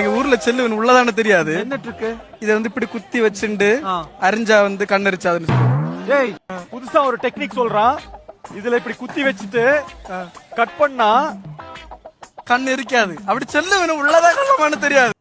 எங்க ஊர்ல செல்லுவன் உள்ளதானே தெரியாது. இதை வந்து இப்படி குத்தி வச்சுண்டு அரிஞ்சா வந்து கண்ணரிச்சாதுன்னு டேய் புதுசா ஒரு டெக்னிக் சொல்றான் இதுல இப்படி குத்தி வச்சுட்டு கட் பண்ணா கண் எரிக்காது. அப்படி செல்லுவன் உள்ளதா கள்ளமானு தெரியாது.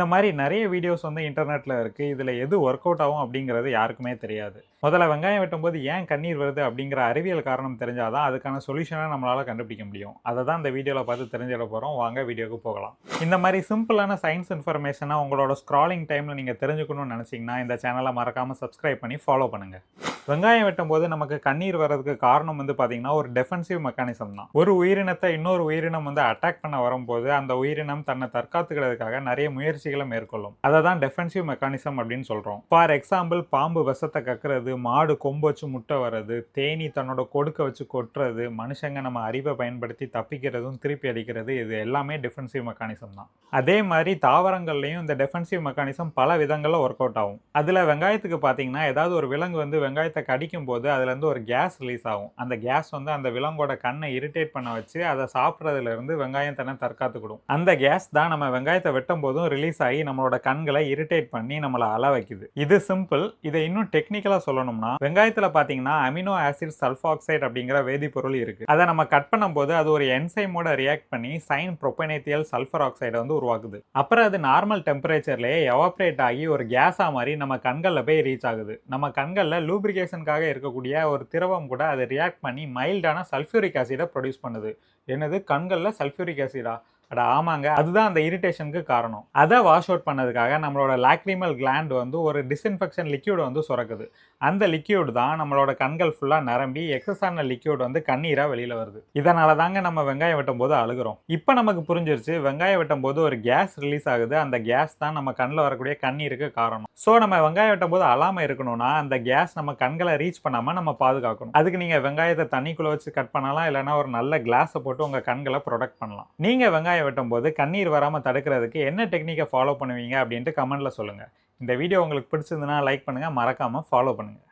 இந்த மாதிரி நிறைய வீடியோஸ் வந்து இன்டர்நெட்டில் இருக்குது இதில் எது ஒர்க் அவுட் ஆகும் அப்படிங்கிறது யாருக்குமே தெரியாது. முதல்ல வெங்காயம் வெட்டும்போது ஏன் கண்ணீர் வருது அப்படிங்கிற அறிவியல் காரணம் தெரிஞ்சாதான் அதுக்கான சொல்யூஷனை நம்மளால் கண்டுபிடிக்க முடியும். அதை தான் இந்த வீடியோவில் பார்த்து தெரிஞ்சிட போகிறோம் வாங்க வீடியோவுக்கு போகலாம். இந்த மாதிரி சிம்பிளான சயின்ஸ் இன்ஃபர்மேஷனை உங்களோட ஸ்க்ராலிங் டைமில் நீங்கள் தெரிஞ்சுக்கணும்னு நினச்சிங்கன்னா இந்த சேனலை மறக்காமல் சப்ஸ்கிரைப் பண்ணி ஃபாலோ பண்ணுங்கள் வெங்காயம் வெட்டும்போது நமக்கு கண்ணீர் வர்றதுக்கு காரணம் வந்து பார்த்தீங்கன்னா ஒரு டெஃபென்சிவ் மெக்கானிசம் தான். ஒரு உயிரினத்தை இன்னொரு உயிரினம் வந்து அட்டாக் பண்ண வரும்போது அந்த உயிரினம் தன்னை தற்காத்துக்கிறதுக்காக நிறைய முயற்சிகளை மேற்கொள்ளும். அதை தான் டெஃபென்சிவ் மெக்கானிசம் அப்படின்னு சொல்கிறோம் ஃபார் எக்ஸாம்பிள் பாம்பு விஷத்தை கக்குறது மாடு கொம்பு வச்சு முட்டை வர்றது தேனி தன்னோட கொடுக்க வச்சு கொட்டுறது மனுஷங்க நம்ம அறிவை பயன்படுத்தி தப்பிக்கிறதும் திருப்பி அடிக்கிறது இது எல்லாமே டிஃபென்சிவ் மெக்கானிசம் தான். அதே மாதிரி தாவரங்கள்லையும் இந்த டெஃபென்சிவ் மெக்கானிசம் பல விதங்களில் ஒர்க் அவுட் ஆகும். அதில் வெங்காயத்துக்கு பார்த்தீங்கன்னா ஏதாவது ஒரு விலங்கு வந்து வெங்காயத்தை கடிக்கும் போது அதுலேருந்து ஒரு கேஸ் ரிலீஸ் ஆகும். அந்த கேஸ் வந்து அந்த விலங்கோட கண்ணை இரிட்டேட் பண்ண வச்சு அதை சாப்பிட்றதுல இருந்து வெங்காயம் தன்னை தற்காத்துக்கிடும் அந்த கேஸ் தான் நம்ம வெங்காயத்தை வெட்டும் போதும் ரிலீஸ் ஆகி நம்மளோட கண்களை இரிட்டேட் பண்ணி நம்மளை அழ வைக்குது. இது சிம்பிள். இதை இன்னும் டெக்னிக்கலாக சொல்லணும்னா வெங்காயத்தில் பார்த்தீங்கன்னா அமினோ ஆசிட் சல்ஃபாக்சைடு அப்படிங்கிற வேதிப்பொருள் இருக்கு. அதை நம்ம கட் பண்ணும்போது அது ஒரு என்சைமோட ரியாக்ட் பண்ணி சைன் ப்ரொபனேத்தியல் சல்ஃபர் ஆக்சைடை வந்து உருவாக்குது. அப்புறம் அது நார்மல் டெம்பரேச்சர்லேயே எவாப்ரேட் ஆகி ஒரு கேஸாக மாதிரி நம்ம கண்களில் போய் ரீச் ஆகுது. நம்ம கண்களில் அப்ளிகேஷனுக்காக இருக்கக்கூடிய ஒரு திரவம் கூட அதை ரியாக்ட் பண்ணி மைல்டான சல்ஃபியூரிக் ஆசிடை ப்ரொடியூஸ் பண்ணுது. என்னது? கண்களில் சல்ஃபியூரிக் ஆசிடா அட ஆமாங்க. அதுதான் அந்த இரிட்டேஷனுக்கு காரணம். அதை வாஷ் அவுட் பண்ணதுக்காக நம்மளோட லாக்ரிமல் கிளாண்ட் வந்து ஒரு டிஸ்இன்ஃபெக்ஷன் லிக்யூட் வந்து சுரக்குது. அந்த லிக்யூட் தான் நம்மளோட கண்கள் ஃபுல்லாக நிரம்பி எக்ஸஸ் ஆன லிக்யூட் வந்து கண்ணீராக வெளியில் வருது. இதனால தாங்க நம்ம வெங்காயம் வெட்டும் போது அழுகிறோம். இப்போ நமக்கு புரிஞ்சிருச்சு வெங்காயம் வெட்டும் போது ஒரு கேஸ் ரிலீஸ் ஆகுது. அந்த கேஸ் தான் நம்ம கண்ணில் வரக்கூடிய கண்ணீருக்கு காரணம். ஸோ நம்ம வெங்காயம் வெட்டும் போது அழாமல் இருக்கணும்னா அந்த கேஸ் நம்ம கண்களை ரீச் பண்ணாமல் நம்ம பாதுகாக்கணும். அதுக்கு நீங்கள் வெங்காயத்தை தண்ணிக்குள்ளே வச்சு கட் பண்ணலாம். இல்லைன்னா ஒரு நல்ல கிளாஸை போட்டு உங்கள் கண்களை ப்ரொடெக்ட் பண்ணலாம். நீங்கள் வெங்காயம் வெட்டும் போது கண்ணீர் வராமல் தடுக்கிறதுக்கு என்ன டெக்னிக்கை ஃபாலோ பண்ணுவீங்க அப்படின்ட்டு கமெண்ட்டில் சொல்லுங்கள் இந்த வீடியோ உங்களுக்கு பிடிச்சிருந்தனா லைக் பண்ணுங்கள் மறக்காமல் ஃபாலோ பண்ணுங்கள்